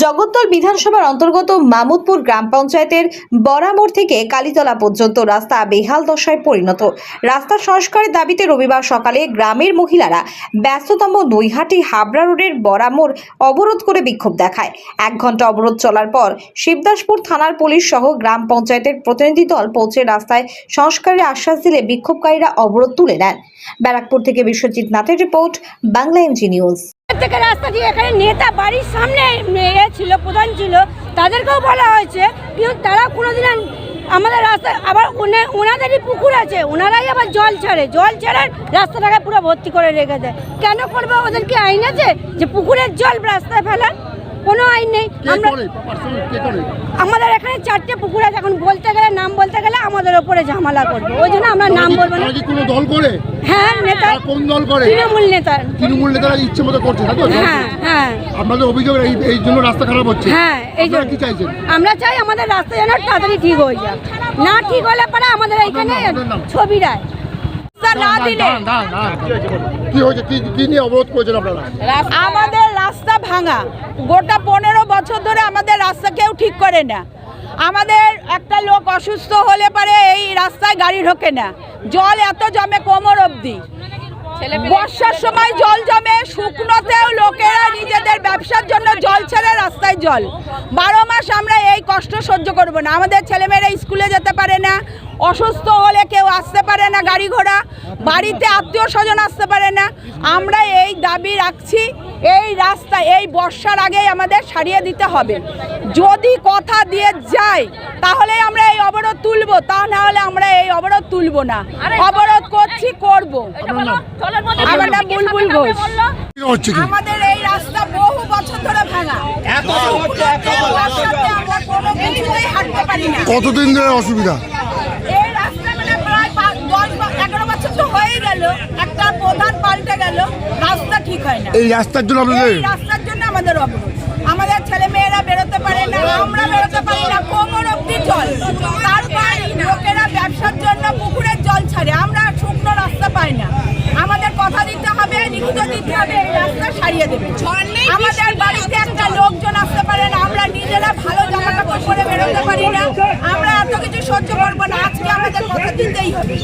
জগদ্দল বিধানসভার অন্তর্গত মামুদপুর গ্রাম পঞ্চায়েতের বরামোড় থেকে কালীতলা পর্যন্ত রাস্তা বেহাল দশায় পরিণত। রাস্তা সংস্কারের দাবিতে রবিবার সকালে গ্রামের মহিলারা ব্যস্ততম নৈহাটি হাবড়া রোডের বরামোড় অবরোধ করে বিক্ষোভ দেখায়। এক ঘণ্টা অবরোধ চলার পর শিবদাসপুর থানার পুলিশ সহ গ্রাম পঞ্চায়েতের প্রতিনিধি দল পৌঁছে রাস্তায় সংস্কারের আশ্বাস দিলে বিক্ষোভকারীরা অবরোধ তুলে নেন। ব্যারাকপুর থেকে বিশ্বজিৎ নাথের রিপোর্ট, বাংলা এনজি নিউজ। থেকে রাস্তা দিয়ে এখানে নেতা বাড়ির সামনে এ ছিল, প্রধান ছিল, তাদেরকেও বলা হয়েছে, কিন্তু তারা কোনোদিন আমাদের রাস্তা আবার ওনাদেরই পুকুর আছে, ওনারাই আবার জল ছাড়ে। জল ছাড়ার রাস্তাটাকে পুরো ভর্তি করে রেখে দেয়। কেন করবে ওদের কি আইন আছে? যে পুকুরের জল রাস্তায় ফেলার? কোনো আইন নেই। আমরা আমাদের এখানে চারটে পুকুর আছে। এখন বলতে গেলে নাম বলতে গেলে আমাদের ওপরে ঝামেলা করবে। ওই জন্য আমরা নাম বলব না। কোনো দল করে? হ্যাঁ নেতা কোন দল করে? তৃণমূল নেতা। তৃণমূল নেতারা ইচ্ছে মতো করছে হ্যাঁ হ্যাঁ। আপনাদের অভিযোগ এই এই জন্য রাস্তা খারাপ হচ্ছে। হ্যাঁ এই জন্য। কি চাইছেন? আমরা চাই আমাদের রাস্তা যেন তাড়াতাড়ি ঠিক হয়ে যায়। না ঠিক হলে পরে আমাদের এইখানে আপনার নাম? ছবি না দিলে দাঁড়ান, দাঁড়ান, দাঁড়ান। কি হয়েছে? কি কি নিয়ে অবরোধ করেছেন আপনারা? আমাদের রাস্তা ভাঙা। গোটা পনেরো বছর ধরে আমাদের রাস্তা কেউ ঠিক করে না। আমাদের একটা লোক অসুস্থ হলে পারে এই রাস্তায় গাড়ি ঢোকে না। জল এত জমে কোমর অবধি। বর্ষার সময় জল জমে শুকনোতেও লোকেরা নিজেদের ব্যবসার জন্য জল ছেড়ে রাস্তায় জল। বারো মাস আমরা এই কষ্ট সহ্য করব না। আমাদের ছেলেমেয়েরা স্কুলে যেতে পারে না অসুস্থ হলে কেউ আসতে পারে না গাড়ি ঘোড়া বাড়িতে আত্মীয় স্বজন আসতে পারে না। আমরা এই দাবি রাখছি এই রাস্তা এই বর্ষার আগেই আমাদের সারিয়ে দিতে হবে। যদি কথা দিয়ে যায় তাহলে আমরা এই অবরোধ তুলব তা না হলে আমরা এই অবরোধ তুলব না। অবরোধ করছি করব। আমার নাম বুলবুল ঘোষ। কি হচ্ছে কি? আমাদের এই রাস্তা বহু বছর ধরে ভাঙা। কতদিন ধরে অসুবিধা এই রাস্তা মানে প্রায় পাঁচ দশ বা- এগারো বছর তো হয়ে গেল একটা প্রধান পাল্টে গেল রাস্তা ঠিক হয় না এই রাস্তার জন্য আপনাদের রাস্তার জন্য আমাদের অবরোধ। আমাদের ছেলে মেয়েরা বেরোতে পারে না আমরা বেরোতে পারি না কোমর অব্দি জল। তারপর লোকেরা ব্যবসার জন্য পুকুরের জল ছাড়ে আমরা শুকনো রাস্তা পাই না। আমাদের কথা দিতে হবে লিখিত দিতে হবে এই রাস্তা সারিয়ে দেবে। আমাদের বাড়িতে একটা লোকজন আসতে পারে না আমরা নিজেরা ভালো জামা কাপড় পরে বেরোতে পারি না। আমরা এত কিছু সহ্য করব না আজকে আমাদের কথা দিতেই হবে।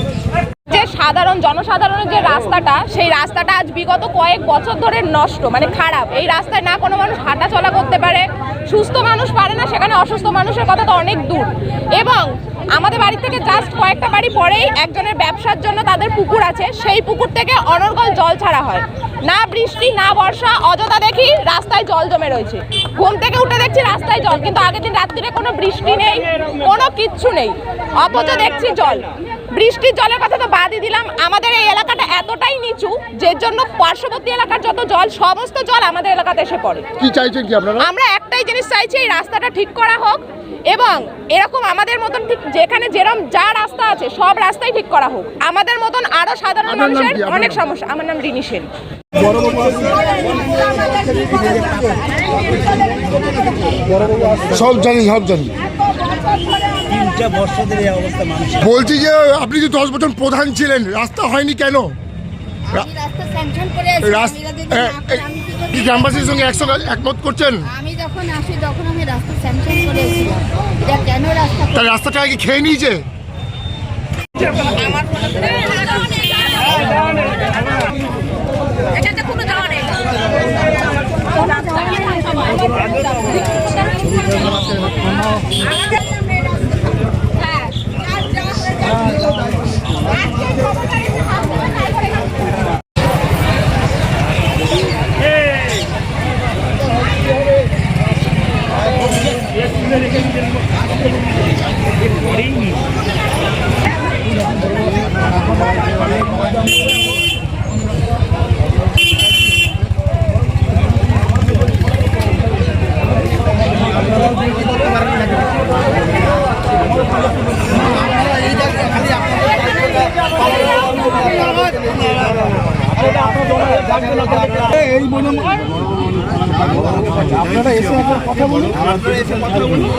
সাধারণ, জনসাধারণের যে রাস্তাটা, সেই রাস্তাটা আজ বিগত কয়েক বছর ধরে নষ্ট মানে খারাপ। এই রাস্তায় না কোনো মানুষ হাঁটা চলা করতে পারে, সুস্থ মানুষ পারে না, সেখানে অসুস্থ মানুষের কথা তো অনেক দূর। এবং আমাদের বাড়ি থেকে জাস্ট কয়েকটা বাড়ি পরেই একজনের ব্যবসার জন্য তাদের পুকুর আছে, সেই পুকুর থেকে অনর্গল জল ছাড়া হয়। না বৃষ্টি, না বর্ষা, অযথা দেখি রাস্তায় জল জমে রয়েছে। ঘুম থেকে উঠে দেখছি রাস্তায় জল, কিন্তু আগের দিন রাত্রিরে কোনো বৃষ্টি নেই, কোনো কিচ্ছু নেই। অথচ দেখছি জল। বৃষ্টির জলের কথা তো বাদই দিলাম। আমাদের এই এলাকাটা এতটাই নিচু যে জন্য পার্শ্ববর্তী এলাকার যত জল সমস্ত জল আমাদের এলাকাতে এসে পড়ে। কি চাইছেন কি আপনারা? আমরা একটাই জিনিস চাইছি এই রাস্তাটা ঠিক করা হোক এবং এরকম আমাদের মতন ঠিক যেখানে যেরকম যা রাস্তা আছে সব রাস্তাই ঠিক করা হোক। আমাদের মতন আরও সাধারণ মানুষের অনেক সমস্যা। আমার নাম রিনি সেন। সব জানি সব জানি। এই অবস্থা মানুষ বলছি যে আপনি যে দশ বছর প্রধান ছিলেন রাস্তা হয়নি কেন? কি গ্রামবাসীর সঙ্গে একসঙ্গে একমত করছেন? আমি যখন আসি তখন আমি রাস্তা স্যাংশন করে এটা কেন রাস্তা তার রাস্তাটা কি খেয়ে নিয়েছে? কথা বলুন। আপনারা এসে কথা বলুন।